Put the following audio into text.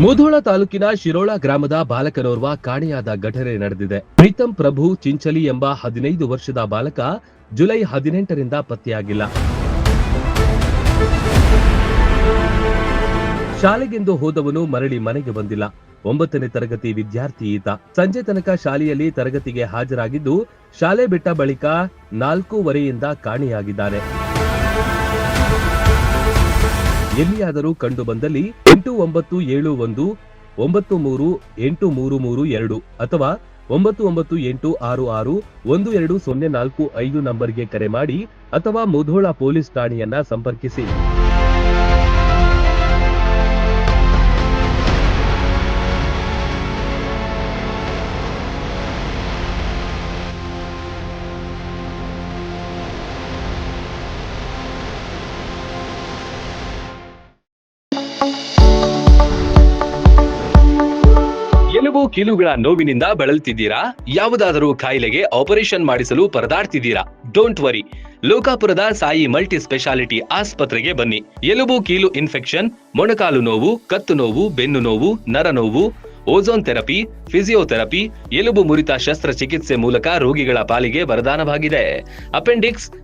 ಮುಧೋಳ ತಾಲೂಕಿನ ಶಿರೋಳ ಗ್ರಾಮದ ಬಾಲಕನೋರ್ವ ಕಾಣೆಯಾದ ಘಟನೆ ನಡೆದಿದೆ. ಪ್ರೀತಂ ಪ್ರಭು ಚಿಂಚಲಿ ಎಂಬ ಹದಿನೈದು ವರ್ಷದ ಬಾಲಕ ಜುಲೈ ಹದಿನೆಂಟರಿಂದ ಪತ್ತೆಯಾಗಿಲ್ಲ. ಶಾಲೆಗೆಂದು ಹೋದವನು ಮರಳಿ ಮನೆಗೆ ಬಂದಿಲ್ಲ. ಒಂಬತ್ತನೇ ತರಗತಿ ವಿದ್ಯಾರ್ಥಿ ಈತ. ಸಂಜೆ ತನಕ ಶಾಲೆಯಲ್ಲಿ ತರಗತಿಗೆ ಹಾಜರಾಗಿದ್ದು, ಶಾಲೆ ಬಿಟ್ಟ ಬಳಿಕ ನಾಲ್ಕೂವರೆಯಿಂದ ಕಾಣೆಯಾಗಿದ್ದಾನೆ. ಎಲ್ಲಿಯಾದರೂ ಕಂಡು ಬಂದಲ್ಲಿ ಎಂಟು ಒಂಬತ್ತು ಏಳು ಒಂದು, ಒಂಬತ್ತು ಮೂರು, ಎಂಟು ಮೂರು ಮೂರು ಎರಡು ಅಥವಾ ಒಂಬತ್ತು ಒಂಬತ್ತು ಎಂಟು ಆರು ಆರು ಒಂದು ಎರಡು ಸೊನ್ನೆ ನಾಲ್ಕು ಐದು ನಂಬರ್ಗೆ ಕರೆ ಮಾಡಿ ಅಥವಾ ಮುಧೋಳ ಪೊಲೀಸ್ ಠಾಣೆಯನ್ನ ಸಂಪರ್ಕಿಸಿ. ಎಲುಬು ಕೀಲುಗಳ ನೋವಿನಿಂದ ಬಳಲ್ತಿದ್ದೀರಾ? ಯಾವುದಾದರೂ ಕಾಯಿಲೆಗೆ ಆಪರೇಷನ್ ಮಾಡಿಸಲು ಪರದಾಡ್ತಿದ್ದೀರಾ? ಡೋಂಟ್ ವರಿ ಲೋಕಾಪುರದ ಸಾಯಿ ಮಲ್ಟಿ ಸ್ಪೆಷಾಲಿಟಿ ಆಸ್ಪತ್ರೆಗೆ ಬನ್ನಿ. ಎಲುಬು ಕೀಲು ಇನ್ಫೆಕ್ಷನ್, ಮೊಣಕಾಲು ನೋವು, ಕತ್ತು ನೋವು, ಬೆನ್ನು ನೋವು, ನರ ನೋವು ಓಝೋನ್ ಥೆರಪಿ, ಫಿಸಿಯೋಥೆರಪಿ, ಎಲುಬು ಮುರಿತ ಶಸ್ತ್ರಚಿಕಿತ್ಸೆ ಮೂಲಕ ರೋಗಿಗಳ ಪಾಲಿಗೆ ವರದಾನವಾಗಿದೆ. ಅಪೆಂಡಿಕ್ಸ್